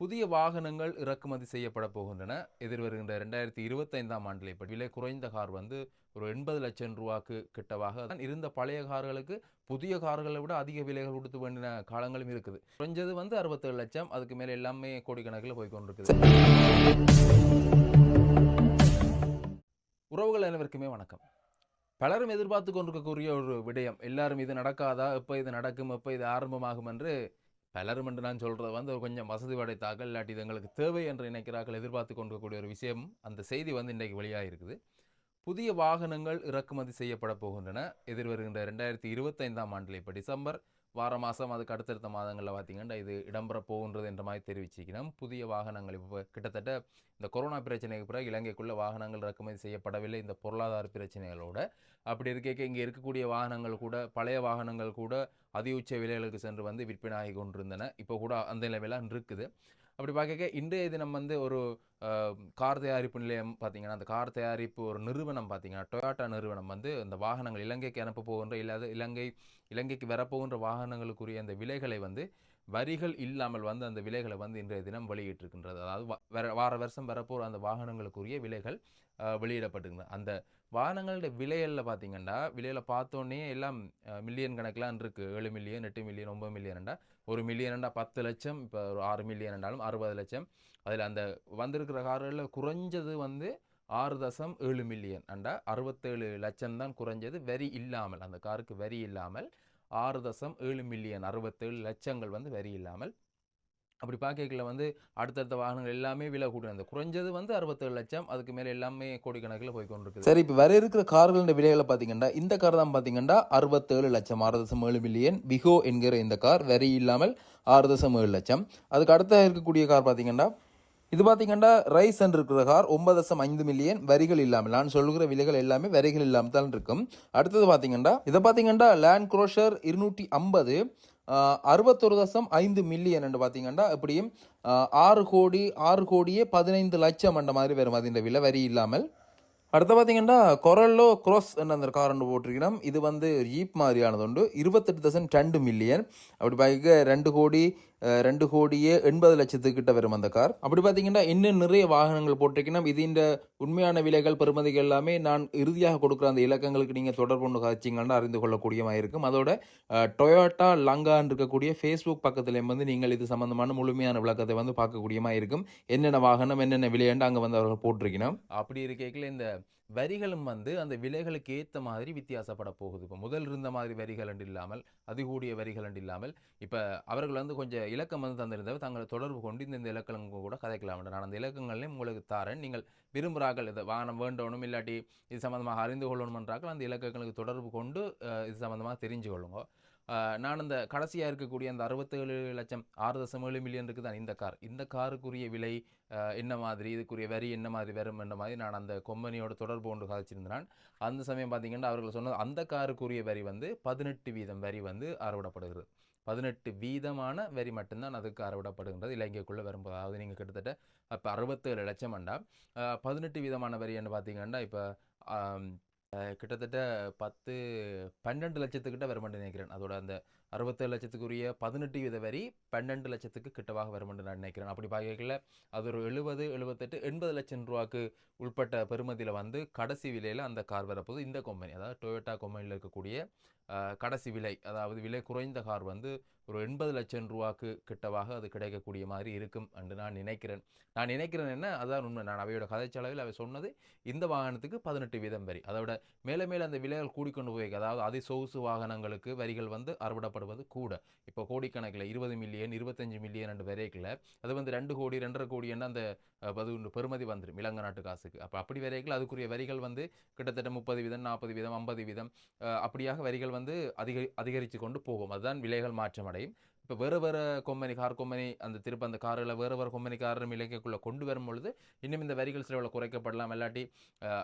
புதிய வாகனங்கள் இறக்குமதி செய்யப்பட போகின்றன. எதிர்வருகின்ற ரெண்டாயிரத்தி இருபத்தைந்தாம் ஆண்டில் இப்ப விலை குறைந்த கார் வந்து ஒரு எண்பது லட்சம் ரூபாக்கு கிட்டவாக தான் இருந்த பழைய கார்களுக்கு புதிய கார்களை விட அதிக விலைகள் கொடுத்து வேண்டின காலங்களும் இருக்குது. குறைஞ்சது வந்து அறுபத்தேழு லட்சம். அதுக்கு மேலே எல்லாமே கோடிக்கணக்கில் போய் கொண்டிருக்குது உறவுகள் அனைவருக்குமே வணக்கம். பலரும் எதிர்பார்த்து கொண்டிருக்கக்கூடிய ஒரு விடயம் எல்லாரும் இது நடக்காதா? எப்போ இது நடக்கும்? எப்போ இது ஆரம்பமாகும்? என்று பலரும் என்று நான் சொல்றது வந்து கொஞ்சம் வசதி படைத்தாக்கள் இல்லாட்டி இது எங்களுக்கு தேவை என்று நினைக்கிறார்கள் எதிர்பார்த்து கொண்டிருக்கக்கூடிய ஒரு விஷயம். அந்த செய்தி வந்து இன்றைக்கு வெளியாக இருக்குது புதிய வாகனங்கள் இறக்குமதி செய்யப்பட போகின்றன. எதிர்வருகின்ற ரெண்டாயிரத்தி இருபத்தைந்தாம் ஆண்டில் இப்போ டிசம்பர் வார மாதம் அதுக்கு அடுத்தடுத்த மாதங்களில் பார்த்தீங்கன்னா இது இடம்பெற போகின்றது என்ற மாதிரி தெரிவிச்சிருக்கிறோம் புதிய வாகனங்கள் இப்போ கிட்டத்தட்ட இந்த கொரோனா பிரச்சனைக்கு பிறகு இலங்கைக்குள்ளே வாகனங்கள் இறக்குமதி செய்யப்படவில்லை. இந்த பொருளாதார பிரச்சனைகளோட அப்படி இருக்க இங்கே இருக்கக்கூடிய வாகனங்கள் கூட பழைய வாகனங்கள் கூட அதிஉச்ச விலைகளுக்கு சென்று வந்து விற்பனை ஆகி கொண்டிருந்தன. இப்போ கூட அந்த நிலைமையெல்லாம் இருக்குது. அப்படி பார்க்க இன்றைய தினம் வந்து ஒரு அஹ், கார் தயாரிப்பு நிலையம் பார்த்தீங்கன்னா அந்த கார் தயாரிப்பு ஒரு நிறுவனம் பார்த்தீங்கன்னா டொயோட்டா நிறுவனம் வந்து இந்த வாகனங்கள் இலங்கைக்கு அனுப்ப போகின்ற இல்லாத இலங்கை இலங்கைக்கு வரப்போகின்ற வாகனங்களுக்குரிய அந்த விலைகளை வந்து வரிகள் இல்லாமல் வந்து அந்த விலைகளை வந்து இன்றைய தினம் வெளியிட்டிருக்கின்றது. அதாவது வா- வர வார வருஷம் வரப்போகிற அந்த வாகனங்களுக்குரிய விலைகள் அஹ், அந்த வாகனங்களோட விலைகளில் பார்த்தீங்கன்னா விலையில் பார்த்தோன்னே எல்லாம் மில்லியன் கணக்கெலாம் இருக்குது ஏழு மில்லியன் எட்டு மில்லியன் ஒம்பது மில்லியன்டா ஒரு மில்லியன்டா பத்து லட்சம் இப்போ ஒரு ஆறு மில்லியன் என்றாலும் அறுபது லட்சம். அதில் அந்த வந்திருக்கிற கார்களில் குறைஞ்சது வந்து ஆறு தசம் ஏழு மில்லியன் அண்டா அறுபத்தேழு லட்சம் தான் குறைஞ்சது வரி இல்லாமல் அந்த காருக்கு வரி இல்லாமல் ஆறு தசம் ஏழு மில்லியன் அறுபத்தேழு லட்சங்கள் வந்து வரி இல்லாமல் அப்படி பார்க்கல வந்து அடுத்தடுத்த வாகனங்கள் எல்லாமே விலை கூடும் அந்த குறைஞ்சது வந்து அறுபத்தேழு லட்சம் அதுக்கு மேலே எல்லாமே கோடிக்கணக்கில் போய் கொண்டிருக்கு சரி இப்போ வர இருக்கிற கார்களின் விலைகளை பார்த்தீங்கன்னா இந்த கார் தான் பார்த்தீங்கன்னா அறுபத்தேழு லட்சம் ஆறு தசம் ஏழு மில்லியன் விகோ என்கிற இந்த கார் வரி இல்லாமல் ஆறு தசம் ஏழு லட்சம். அதுக்கு அடுத்த இருக்கக்கூடிய கார் பார்த்தீங்கன்னா இது பார்த்தீங்கன்னா ரைஸ் என்று இருக்கிற கார் ஒன்பது தசம் ஐந்து மில்லியன் வரிகள் இல்லாமல் நான் சொல்லுகிற விலைகள் எல்லாமே வரிகள் இல்லாமல் தான் இருக்கும். அடுத்தது பார்த்தீங்கன்னா இதை பார்த்தீங்கன்னா லேண்ட் குரோஷர் இருநூற்றி ஐம்பது அறுபத்தொரு தசம் ஐந்து மில்லியன் என்று பார்த்தீங்கன்னா எப்படியும் ஆறு கோடி ஆறு கோடியே பதினைந்து லட்சம் என்ற மாதிரி வரும். அது இந்த விலை வரி இல்லாமல். அடுத்து பார்த்தீங்கன்னா கொரல்லோ க்ரோஸ் என்ற அந்த கார் ஒன்று போட்டிருக்கணும் இது வந்து ஜீப் மாதிரியானது உண்டு. இருபத்தெட்டு தசம் ரெண்டு மில்லியன். அப்படி பார்க்க ரெண்டு கோடி ரெண்டு கோடியே எண்பது லட்சத்துக்கிட்ட வரும் அந்த கார். அப்படி பார்த்தீங்கன்னா இன்னும் நிறைய வாகனங்கள் போட்டிருக்கணும். இது இந்த உண்மையான விலைகள் பெறுமதிகள் எல்லாமே நான் இறுதியாக கொடுக்குற அந்த இலக்கங்களுக்கு நீங்கள் தொடர்பு ஒன்று காய்ச்சிங்கன்னா அறிந்து கொள்ளக்கூடியமாக இருக்கும். அதோட டொயோட்டா லங்கான்னு இருக்கக்கூடிய ஃபேஸ்புக் பக்கத்தில் வந்து நீங்கள் இது சம்மந்தமான முழுமையான விளக்கத்தை வந்து பார்க்கக்கூடியமாக இருக்கும். என்னென்ன வாகனம் என்னென்ன விலையாண்டு அங்கே வந்து அவர்கள் போட்டிருக்கணும். அப்படி இருக்கையில் இந்த வரிகளும் வந்து அந்த விலைகளுக்கு ஏற்ற மாதிரி வித்தியாசப்பட போகுது. இப்போ முதல் இருந்த மாதிரி வரிகள் என்று இல்லாமல் அதிகூடிய வரிகள் என்று இல்லாமல் இப்போ அவர்கள் வந்து கொஞ்சம் இலக்கம் வந்து தந்திருந்தவர் தங்களை தொடர்பு கொண்டு இந்த இந்த இலக்கங்கள் கூட கதைக்கலாம் நான் அந்த இலக்கங்களையும் உங்களுக்கு தாரேன். நீங்கள் விரும்புகிறார்கள் இதை வாகனம் வேண்டணும் இல்லாட்டி இது சம்மந்தமாக அறிந்து கொள்ளணும்ன்றார்கள் அந்த இலக்கங்களுக்கு தொடர்பு கொண்டு இது சம்மந்தமாக தெரிஞ்சு கொள்ளுங்க. நான் இந்த கடைசியாக இருக்கக்கூடிய அந்த அறுபத்தேழு லட்சம் ஆறு தசம் ஏழு மில்லியன் இருக்குது தான் இந்த கார். இந்த காருக்குரிய விலை என்ன மாதிரி இதுக்குரிய வரி என்ன மாதிரி வரும் என்ற மாதிரி நான் அந்த கொம்பனியோட தொடர்பு ஒன்று கதைச்சிருந்தேன். அந்த சமயம் பார்த்தீங்கன்னா அவர்கள் சொன்னது அந்த காருக்குரிய வரி வந்து பதினெட்டு வீதம் வரி வந்து அறவிடப்படுகிறது. பதினெட்டு வீதமான வரி மட்டும்தான் அதுக்கு அறவிடப்படுகின்றது. இலங்கைக்குள்ளே வரும்போது அதாவது நீங்கள் கிட்டத்தட்ட இப்போ அறுபத்தேழு லட்சம் அண்டா. பதினெட்டு வீதமான வரி என்ன பார்த்தீங்கன்னா இப்போ கிட்டத்தட்ட பத்து பன்னெண்டு லட்சத்துக்கிட்ட வருமென்று நினைக்கிறேன். அதோட அந்த அறுபத்தேழு லட்சத்துக்குரிய பதினெட்டு வீத வரி பன்னெண்டு லட்சத்துக்கு கிட்டவாக வரும் என்று நான் நினைக்கிறேன். அப்படி பார்க்கல அது ஒரு எழுபது எழுபத்தெட்டு எண்பது லட்சம் ரூபாய்க்கு உள்பட்ட பெருமதியில் வந்து கடைசி விலையில் அந்த கார் வரப்போது இந்த கம்பெனி அதாவது டொயோட்டா கம்பெனியில் இருக்கக்கூடிய கடைசி விலை அதாவது விலை குறைந்த கார் வந்து ஒரு எண்பது லட்சம் ரூபாய்க்கு கிட்டவாக அது கிடைக்கக்கூடிய மாதிரி இருக்கும் என்று நான் நினைக்கிறேன். நான் நினைக்கிறேன் என்ன? அதான் உண்மை. நான் அவையோட கதைச்சளவில் அவை சொன்னது இந்த வாகனத்துக்கு பதினெட்டு வீதம் வரி. அதோட மேலே மேலே அந்த விலைகள் கூடிக்கொண்டு போய் அதாவது அதி சொகுசு வாகனங்களுக்கு வரிகள் வந்து அறுவிடப்படுவது கூட. இப்போ கோடிக்கணக்கில் இருபது மில்லியன் இருபத்தஞ்சு மில்லியன் ரெண்டு வரைக்கில் அது வந்து ரெண்டு கோடி ரெண்டரை கோடி என்ன அந்த அஹ், அது ஒன்று வந்துடும் இலங்கை நாட்டு காசுக்கு. அப்போ அப்படி வரைக்கில் அதுக்குரிய வரிகள் வந்து கிட்டத்தட்ட முப்பது வீதம் நாற்பது வீதம் ஐம்பது வீதம் அப்படியாக வரிகள் வந்து அதிக அதிகரித்து கொண்டு போகும். அதுதான் விலைகள் மாற்றமடையும். இப்போ வேறு வேறு கொம்பனி கார் கொம்பனி அந்த திருப்ப அந்த காரில் வேறு வேறு கொம்பனி காரும் இலங்கைக்குள்ளே கொண்டு வரும் பொழுது இன்னும் இந்த வரிகள் செலவில் குறைக்கப்படலாம். இல்லாட்டி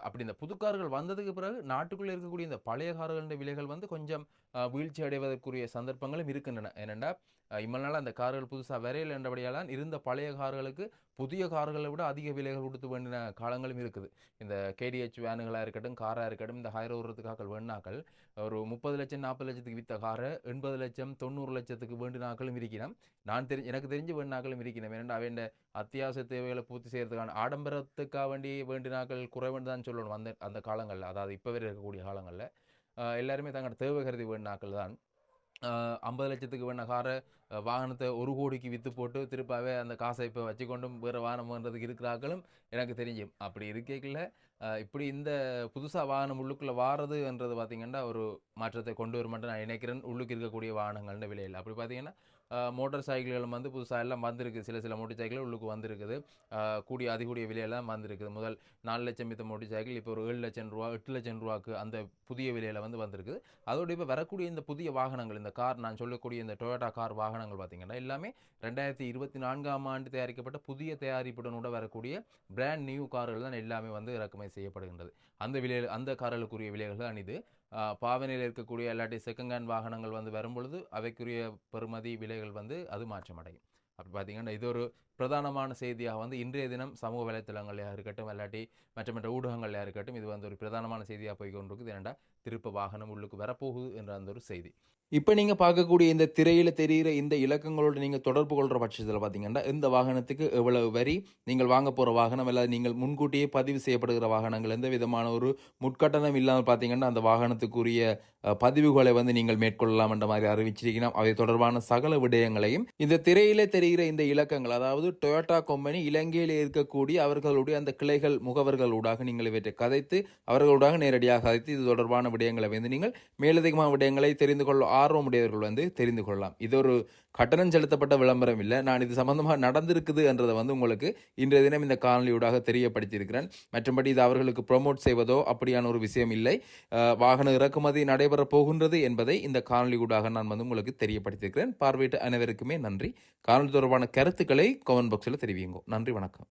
அப்படி இந்த புது கார்கள் வந்ததுக்கு பிறகு நாட்டுக்குள்ளே இருக்கக்கூடிய இந்த பழைய கார்களின் விலைகள் வந்து கொஞ்சம் வீழ்ச்சி அடைவதற்குரிய சந்தர்ப்பங்களும் இருக்கின்றன. ஏனென்றால் அஹ் இவ்வளவு நாள் அந்த கார்கள் புதுசாக விரையில் என்றபடியால் இருந்த பழைய கார்களுக்கு புதிய கார்களை விட அதிக விலைகள் கொடுத்து வேண்டின காலங்களும் இருக்குது. இந்த கேடிஹெச் வேனுகளாக இருக்கட்டும் காராக இருக்கட்டும் இந்த ஹைரோ ஓடுறதுக்காக்கள் வேணாக்கள் ஒரு முப்பது லட்சம் நாற்பது லட்சத்துக்கு வித்த காரை எண்பது லட்சம் தொண்ணூறு லட்சத்துக்கு வேண்டினாக்களும் இருக்கிறேன் நான் தெரி எனக்கு தெரிஞ்சு வேண்டாக்களும் இருக்கிறேன் ஏன்னா அவன் அத்தியாவசிய தேவைகளை பூர்த்தி செய்கிறதுக்கான ஆடம்பரத்துக்காக வேண்டி வேண்டினாக்கள் குறைவுன்னு தான் சொல்லணும். அந்த அந்த காலங்களில் அதாவது இப்போ வரை இருக்கக்கூடிய காலங்களில். எல்லாருமே தங்களோட தேவை கருதி வேண்டினாக்கள் தான். ஐம்பது லட்சத்துக்கு வேண காரை வாகனத்தை ஒரு கோடிக்கு விற்று போட்டு திருப்பாவே அந்த காசை இப்போ வச்சுக்கொண்டும் வேறு வாகனம் பண்ணுறதுக்கு இருக்கிறார்களும் எனக்கு தெரியும் அப்படி இருக்கல இப்படி இந்த புதுசாக வாகனம் உள்ளுக்குள்ளே வாரதுன்றது பார்த்திங்கன்னா ஒரு மாற்றத்தை கொண்டு வரும் நான் நினைக்கிறேன். உள்ளுக்கு இருக்கக்கூடிய வாகனங்கள்னு விலையில் அப்படி பார்த்தீங்கன்னா மோட்டார் சைக்கிள்களும் வந்து புதுசாக எல்லாம் வந்திருக்கு. சில சில மோட்டர் சைக்கிள் உள்ளுக்கு வந்திருக்குது. கூடிய அதிகூடிய விலையெல்லாம் வந்திருக்குது. முதல் நாலு லட்சம் மித்த மோட்டர் சைக்கிள் இப்போ ஒரு ஏழு லட்சம் ரூபா எட்டு லட்சம் ரூபாக்கு அந்த புதிய விலையில் வந்து வந்திருக்குது. அதோடு இப்போ வரக்கூடிய இந்த புதிய வாகனங்கள் இந்த கார் நான் சொல்லக்கூடிய இந்த டொயோட்டா கார் வாகனங்கள் பார்த்தீங்கன்னா எல்லாமே ரெண்டாயிரத்தி இருபத்தி நான்காம் ஆண்டு தயாரிக்கப்பட்ட புதிய தயாரிப்புடனோட வரக்கூடிய பிராண்ட் நியூ கார்கள் தான் எல்லாமே வந்து இறக்குமதி செய்யப்படுகின்றது. அந்த விலையில் அந்த கார்களுக்குரிய விலைகள் தான் இது. பாவனையில் இருக்கக்கூடிய இல்லாட்டி செகண்ட் ஹேண்ட் வாகனங்கள் வந்து வரும்பொழுது அவைக்குரிய பெறுமதி விலைகள் வந்து அது மாற்றமடையும். அப்படி பார்த்தீங்கன்னா இது ஒரு பிரதானமான செய்தியாக வந்து இன்றைய தினம் சமூக வலைத்தளங்களையாக இருக்கட்டும் இல்லாட்டி மற்ற மற்ற ஊடகங்களையாக இருக்கட்டும் இது வந்து ஒரு பிரதானமான செய்தியாக போய் கொண்டிருக்குது ஏன்டா திருப்ப வாகனம் உள்ளுக்கு வரப்போகுது என்ற அந்த ஒரு செய்தி. இப்போ நீங்கள் பார்க்கக்கூடிய இந்த திரையில் தெரிகிற இந்த இலக்கங்களோடு நீங்கள் தொடர்பு கொள்கிற பட்சத்தில் பார்த்தீங்கன்னா இந்த வாகனத்துக்கு எவ்வளவு வரி நீங்கள் வாங்க போகிற வாகனம் அல்லது நீங்கள் முன்கூட்டியே பதிவு செய்யப்படுகிற வாகனங்கள் எந்த விதமான ஒரு முட்கட்டணம் இல்லாமல் பார்த்தீங்கன்னா அந்த வாகனத்துக்குரிய பதிவுகளை வந்து நீங்கள் மேற்கொள்ளலாம் என்ற மாதிரி அறிவிச்சிருக்கலாம் அவை தொடர்பான சகல விடயங்களையும் இந்த திரையிலே தெரிகிற இந்த இலக்கங்கள் அதாவது டொயோட்டா கம்பெனி இலங்கையில் இருக்கக்கூடிய அவர்களுடைய அந்த கிளைகள் முகவர்களூடாக நீங்கள் இவற்றை கதைத்து அவர்களூடாக நேரடியாக கதைத்து இது தொடர்பான விடயங்களை வந்து நீங்கள் மேலதிகமான விடயங்களை தெரிந்து கொள்ள ஆர்வமுடையவர்கள் வந்து தெரிந்து கொள்ளலாம். இது ஒரு கட்டணம் செலுத்தப்பட்ட விளம்பரம் இல்லை. நான் இது சம்பந்தமாக நடந்திருக்குது என்றதை வந்து உங்களுக்கு இன்றைய தினம் இந்த காணொலியூடாக தெரியப்படுத்தியிருக்கிறேன். மற்றபடி இது அவர்களுக்கு ப்ரொமோட் செய்வதோ அப்படியான ஒரு விஷயம் இல்லை. வாகன இறக்குமதி நடைபெற போகின்றது என்பதை இந்த காணொலியூடாக நான் வந்து உங்களுக்கு தெரியப்படுத்தியிருக்கிறேன். பார்வையிட்ட அனைவருக்குமே நன்றி. காணொலி தொடர்பான கருத்துக்களை கமெண்ட் பாக்ஸில் தெரிவியுங்க. நன்றி வணக்கம்.